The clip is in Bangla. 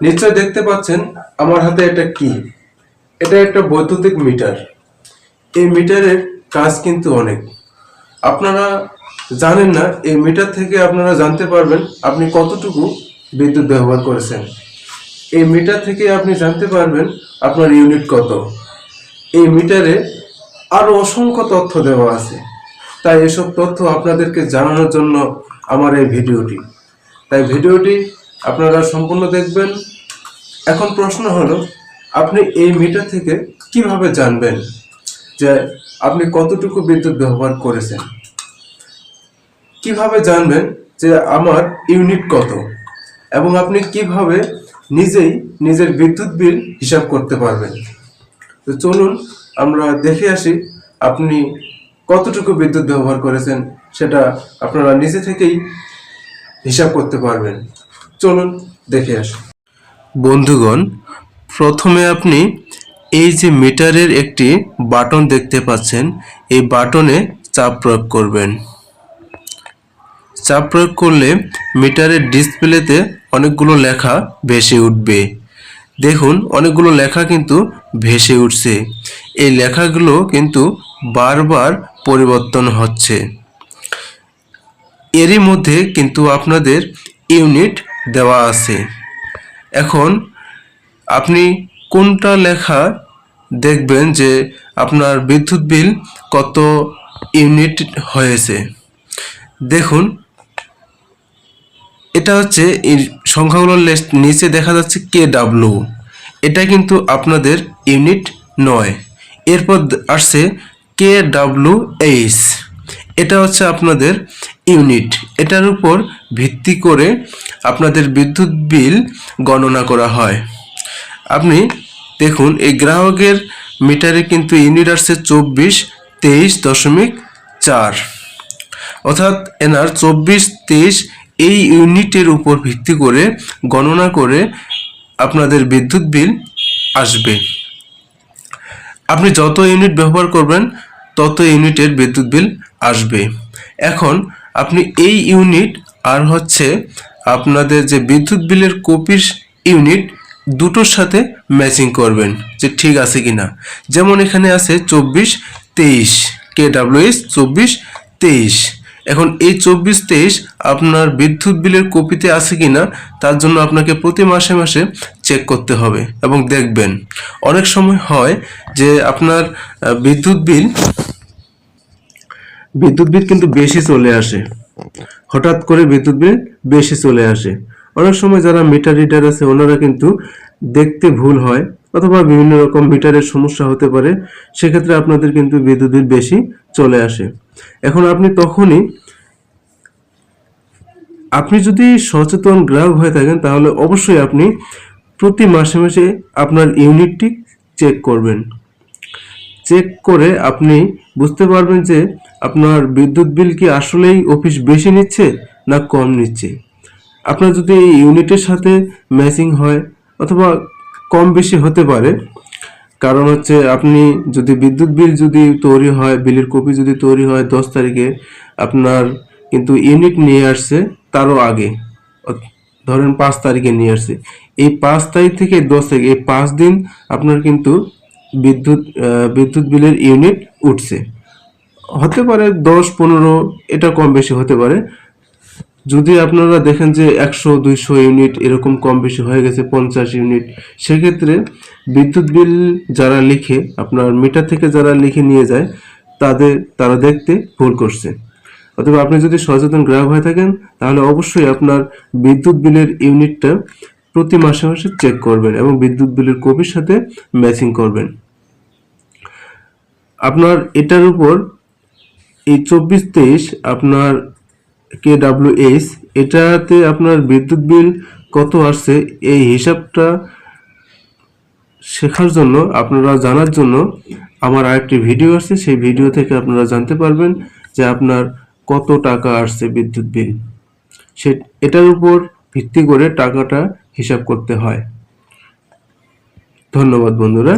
নিশ্চয় দেখতে পাচ্ছেন আমার হাতে এটা কি? এটা একটা বৈদ্যুতিক মিটার। এই মিটারের কাজ কিন্তু অনেক। আপনারা জানেন না, এই মিটার থেকে আপনারা জানতে পারবেন আপনি কতটুকু বিদ্যুৎ ব্যবহার করেছেন। এই মিটার থেকে আপনি জানতে পারবেন আপনার ইউনিট কত। এই মিটারে আরও অসংখ্য তথ্য দেওয়া আছে। তাই এসব তথ্য আপনাদেরকে জানানোর জন্য আমার এই ভিডিওটি। তাই ভিডিওটি আপনারা সম্পূর্ণ দেখবেন এখন প্রশ্ন হলো, আপনি এই মিটার থেকে কীভাবে জানবেন যে আপনি কতটুকু বিদ্যুৎ ব্যবহার করেছেন? কীভাবে জানবেন যে আমার ইউনিট কত? এবং আপনি কীভাবে নিজেই নিজের বিদ্যুৎ বিল হিসাব করতে পারবেন? তো চলুন আমরা দেখে আসি, আপনি কতটুকু বিদ্যুৎ ব্যবহার করেছেন সেটা আপনারা নিজে থেকেই হিসাব করতে পারবেন। চলুন দেখে আসি। বন্ধুগণ, প্রথমে আপনি এই যে মিটারের একটি বাটন দেখতে পাচ্ছেন, এই বাটনে চাপ প্রয়োগ করবেন। চাপ প্রয়োগ করলে মিটারের ডিসপ্লেতে অনেকগুলো লেখা ভেসে উঠবে। দেখুন, অনেকগুলো লেখা কিন্তু ভেসে উঠছে। এই লেখাগুলো কিন্তু বারবার পরিবর্তন হচ্ছে। এরই মধ্যে কিন্তু আপনাদের ইউনিট দেওয়া আছে। এখন আপনি কোনটা লেখা দেখবেন যে আপনার বিদ্যুৎ বিল কত ইউনিট হয়েছে? দেখুন, এটা হচ্ছে সংখ্যাগুলোর নিচে দেখা যাচ্ছে কে ডাব্লু এটা কিন্তু আপনাদের ইউনিট নয়। এরপর আসছে কে ডাব্লু এইচ। এটা হচ্ছে আপনাদের ইউনিট। এটার উপর ভিত্তি করে আপনাদের বিদ্যুৎ বিল গণনা করা হয়। আপনি দেখুন, এই গ্রাহকের মিটারে কিন্তু ইউনিট আসছে চব্বিশ তেইশ দশমিক চার। অর্থাৎ এনার চব্বিশ তেইশ এই ইউনিটের উপর ভিত্তি করে গণনা করে আপনাদের বিদ্যুৎ বিল আসবে। আপনি যত ইউনিট ব্যবহার করবেন, তত ইউনিটের বিদ্যুৎ বিল আসবে। এখন আপনি এই ইউনিট আর হচ্ছে আপনাদের যে বিদ্যুৎ বিলের কপির ইউনিট দুটোর সাথে ম্যাচিং করবেন যে ঠিক আছে কিনা। যেমন এখানে আছে চব্বিশ তেইশ কে ডাব্লিউএস চব্বিশ তেইশ। এখন এই চব্বিশ তেইশ আপনার বিদ্যুৎ বিলের কপিতে আছে কিনা, তার জন্য আপনাকে প্রতি মাসে মাসে চেক করতে হবে এবং দেখবেন। অনেক সময় হয় যে আপনার বিদ্যুৎ বিল বিদ্যুৎ বিল কিন্তু বেশি চলে আসে। হঠাৎ করে বিদ্যুৎ বিল বেশি চলে আসে। অনেক সময় যারা মিটার রিডার আছে, ওনারা কিন্তু দেখতে ভুল হয় অথবা বিভিন্ন রকম মিটারের সমস্যা হতে পারে, সেক্ষেত্রে আপনাদের কিন্তু বিদ্যুৎ বিল বেশি চলে আসে। এখন আপনি তখনই আপনি যদি সচেতন গ্রাহক হয়ে থাকেন, তাহলে অবশ্যই আপনি প্রতি মাসে মাসে আপনার ইউনিটটি চেক করবেন। চেক করে আপনি বুঝতে পারবেন যে আপনার বিদ্যুৎ বিল কি আসলেই অফিস বেশি নিচ্ছে না কম নিচ্ছে? আপনার যদি এই ইউনিটের সাথে ম্যাচিং হয় অথবা কম বেশি হতে পারে, কারণ হচ্ছে আপনি যদি বিদ্যুৎ বিল যদি তৈরি হয়, বিলের কপি যদি তৈরি হয় দশ তারিখে, আপনার কিন্তু ইউনিট নিয়ে আসছে তারও আগে। ধরেন পাঁচ তারিখে নিয়ে আসছে। এই পাঁচ তারিখ থেকে দশ তারিখ, এই পাঁচ দিন আপনার কিন্তু বিদ্যুৎ বিদ্যুৎ বিলের ইউনিট উঠছে। হতে পারে দশ, পনেরো, এটা কম বেশি হতে পারে। যদি আপনারা দেখেন যে একশো, দুইশো ইউনিট এরকম কম বেশি হয়ে গেছে, পঞ্চাশ ইউনিট, সেক্ষেত্রে বিদ্যুৎ বিল যারা লিখে, আপনার মিটার থেকে যারা লিখে নিয়ে যায়, তাদের, তারা দেখতে ভুল করছে। অথবা আপনি যদি সচেতন গ্রাহক হয়ে থাকেন, তাহলে অবশ্যই আপনার বিদ্যুৎ বিলের ইউনিটটা প্রতি মাসে মাসে চেক করবেন এবং বিদ্যুৎ বিলের কপির সাথে ম্যাচিং করবেন। আপনার এটার উপর এই চব্বিশ তেইশ আপনার কে এইচ এটাতে আপনার বিদ্যুৎ বিল কত আসছে? এই হিসাবটা শেখার জন্য, আপনারা জানার জন্য আমার আরেকটি ভিডিও আছে সেই ভিডিও থেকে আপনারা জানতে পারবেন যে আপনার কত টাকা আসছে বিদ্যুৎ বিল। সে, এটার উপর ভিত্তি করে টাকাটা হিসাব করতে হয়। ধন্যবাদ বন্ধুরা।